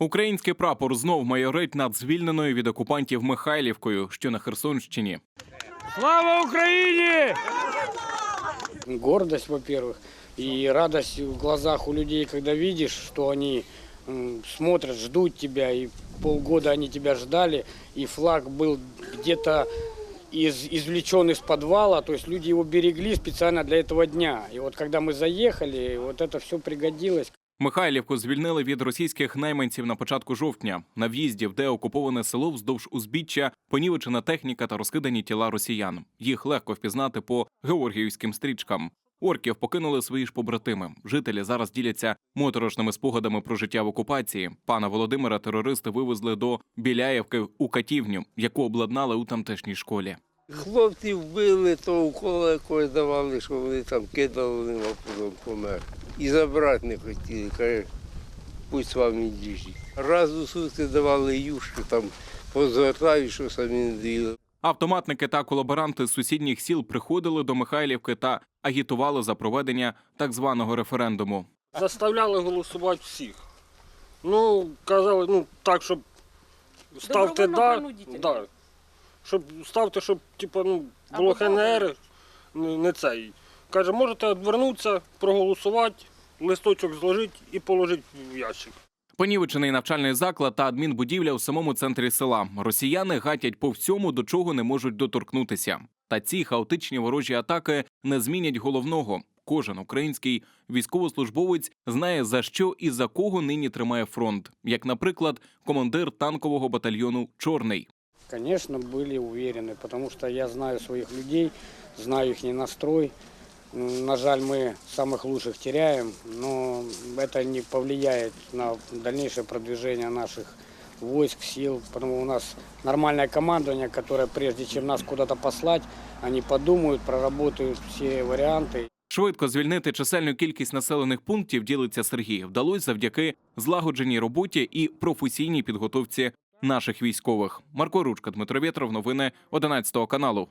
Український прапор знов майорить над звільненою від окупантів Михайлівкою, що на Херсонщині. Слава Україні! гордость, во-первых, и радость в глазах у людей, когда видишь, что они м, смотрят, ждут тебя, и полгода они тебя ждали, и флаг был где-то из, извлечен из подвала, то есть люди его берегли специально для этого дня. И вот когда мы заехали, вот это все пригодилось. Михайлівку звільнили від російських найманців на початку жовтня. На в'їзді, в де окуповане село вздовж узбіччя, понівечена техніка та розкидані тіла росіян. Їх легко впізнати по георгіївським стрічкам. Орків покинули свої ж побратими. Жителі зараз діляться моторошними спогадами про життя в окупації. Пана Володимира терористи вивезли до Біляєвки у катівню, яку обладнали у тамтешній школі. Хлопців вбили, то укола якось давали, що вони там кидали, потім помер. І забрати не хотіли, каже, пусть з вами їжджі. Раз у сутки давали юшки, там позвертають, що самі не доїли. Автоматники та колаборанти з сусідніх сіл приходили до Михайлівки та агітували за проведення так званого референдуму. Заставляли голосувати всіх. Ну, казали, ну так, щоб ставте да, да. Щоб ставте, щоб типу, ну, було ХНР, не, не цей. Каже, можете відвернутися, проголосувати, листочок зложити і положити в ящик. Понівечений навчальний заклад та адмінбудівля у самому центрі села. Росіяни гатять по всьому, до чого не можуть доторкнутися. Та ці хаотичні ворожі атаки не змінять головного. Кожен український військовослужбовець знає за що і за кого нині тримає фронт, як, наприклад, командир танкового батальйону Чорний. Конечно, были уверены, потому что я знаю своих людей, знаю их настрой. М, На жаль, мы самых лучших теряем, но это не повлияет на дальнейшее продвижение наших войск, сил, потому у нас нормальное командование, которое прежде чем нас куда-то послать, они подумают, проработают все варианты. Швидко звільнити чисельну кількість населених пунктів ділиться Сергій. Вдалося завдяки злагодженій роботі і професійній підготовці наших військових. Марко Ручка, Дмитро Вєтров, новини 11 каналу.